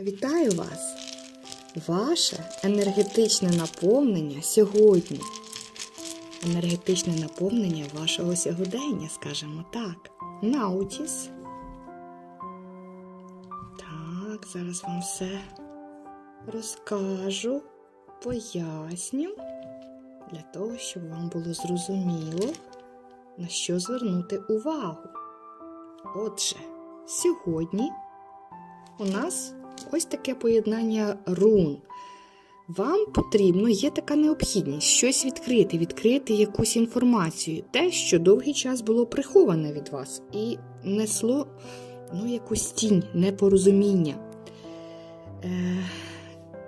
Вітаю вас! Ваше енергетичне наповнення сьогодні. Енергетичне наповнення вашого сьогодення, скажімо так. Наутіс. Так, зараз вам все розкажу, поясню, для того, щоб вам було зрозуміло, на що звернути увагу. Отже, сьогодні у нас ось таке поєднання рун. Вам потрібно, є така необхідність щось відкрити, відкрити якусь інформацію, те, що довгий час було приховане від вас, і несло ну, якусь тінь, непорозуміння. Е,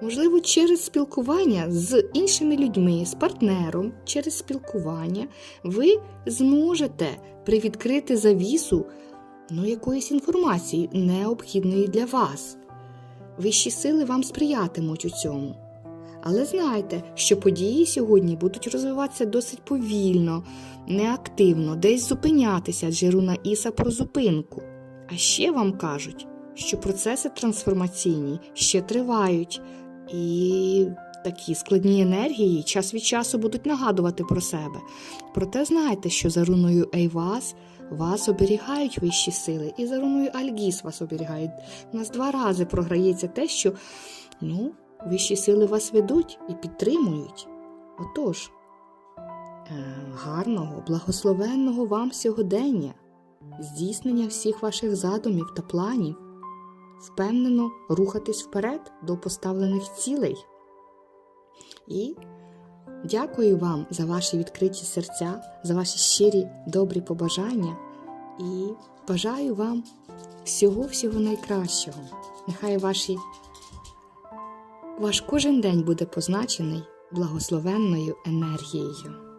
можливо, через спілкування з іншими людьми, з партнером, через спілкування, ви зможете привідкрити завісу ну, якоїсь інформації, необхідної для вас. Вищі сили вам сприятимуть у цьому. Але знайте, що події сьогодні будуть розвиватися досить повільно, неактивно, десь зупинятися, адже руна Іса про зупинку. А ще вам кажуть, що процеси трансформаційні ще тривають, і такі складні енергії час від часу будуть нагадувати про себе. Проте знайте, що за руною Ейвас вас оберігають вищі сили, і за руною Альгіс вас оберігають. У нас два рази програється те, що ну, вищі сили вас ведуть і підтримують. Отож, е, гарного, благословенного вам сьогодення, здійснення всіх ваших задумів та планів, впевнено рухатись вперед до поставлених цілей. І Дякую вам за ваші відкриті серця, за ваші щирі добрі побажання і бажаю вам всього-всього найкращого. Нехай ваші, ваш кожен день буде позначений благословенною енергією.